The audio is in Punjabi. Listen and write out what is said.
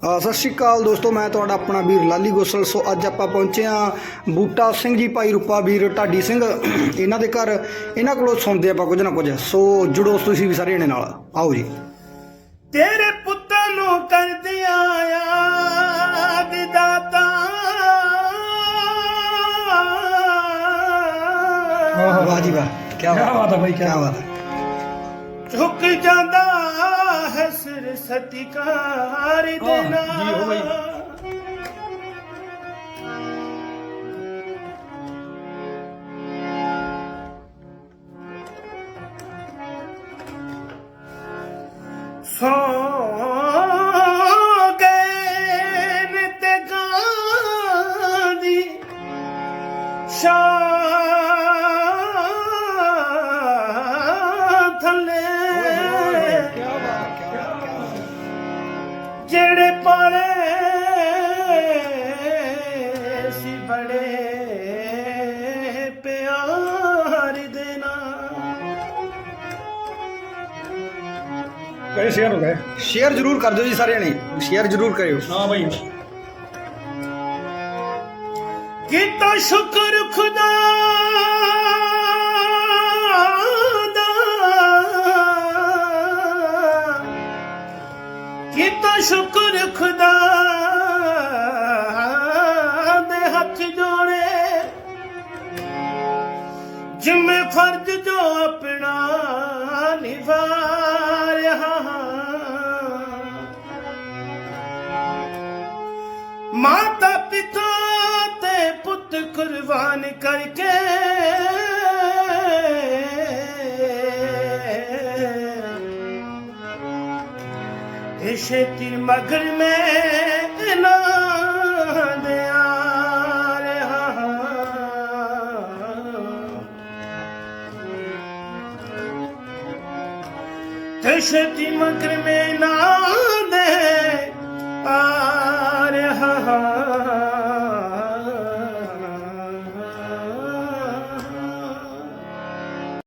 ਸਤਿ ਸ਼੍ਰੀ ਅਕਾਲ ਦੋਸਤੋ ਮੈਂ ਤੁਹਾਡਾ ਆਪਣਾ ਵੀਰ ਲਾਲੀ ਗੋਸਲ। ਸੋ ਅੱਜ ਆਪਾਂ ਪਹੁੰਚੇ ਆ ਬੂਟਾ ਸਿੰਘ ਜੀ ਭਾਈ ਰੂਪਾ ਵੀਰ ਢਾਡੀ ਸਿੰਘ। ਇਹਨਾਂ ਦੇ ਘਰ ਇਹਨਾਂ ਕੋਲੋਂ ਸੁਣਦੇ ਆਪਾਂ ਕੁਝ ਨਾ ਕੁਝ। ਸੋ ਜੁੜੋ ਤੁਸੀਂ ਵੀ ਸਾਰੇ ਜਣੇ ਨਾਲ। ਆਓ ਜੀ। ਤੇਰੇ ਪੁੱਤਾਂ ਨੂੰ ਕਰਦੇ ਆਇਆ ਵਿਦਾਤਾ ਵਾਹ ਜੀ ਵਾਹ ਕੀ ਬਾਤ ਹੈ। ਭਾਈ ਕੀ ਬਾਤ ਹੈ। ਝੁਕ ਜਾਂਦਾ ਸਿਰ ਸਤਿਕਾਰ ਦੇ ਨਾਲ ਜੀ ਹੋ ਬਈ। ਸੋ ਕਹੇ ਸ਼ੇਅਰ ਹੋ ਗਏ ਸ਼ੇਅਰ ਜਰੂਰ ਕਰ ਦਿਓ ਜੀ ਸਾਰੇ ਜਣੇ ਸ਼ੇਅਰ ਜਰੂਰ ਕਰਿਓ। ਹਾਂ ਭਾਈ ਕੀਤਾ ਸ਼ੁਕਰ ਖੁਦਾ ਦਾ। ਕੀਤਾ ਸ਼ੁਕਰ ਖੁਦਾ ਦੇ ਹੱਥ ਜੋੜੇ। ਜਿੰਮੇ ਫਰਜ਼ ਜੋ ਆਪਣਾ ਕਰਕੇ ਇਸੇ ਤੀ ਮਗਰ ਮੈਂ ਨਾ ਦਿਆ ਰਿਹਾ। ਇਸੇ ਤੀ ਮਗਰ ਮੈਂ ਨਾ ਦੇ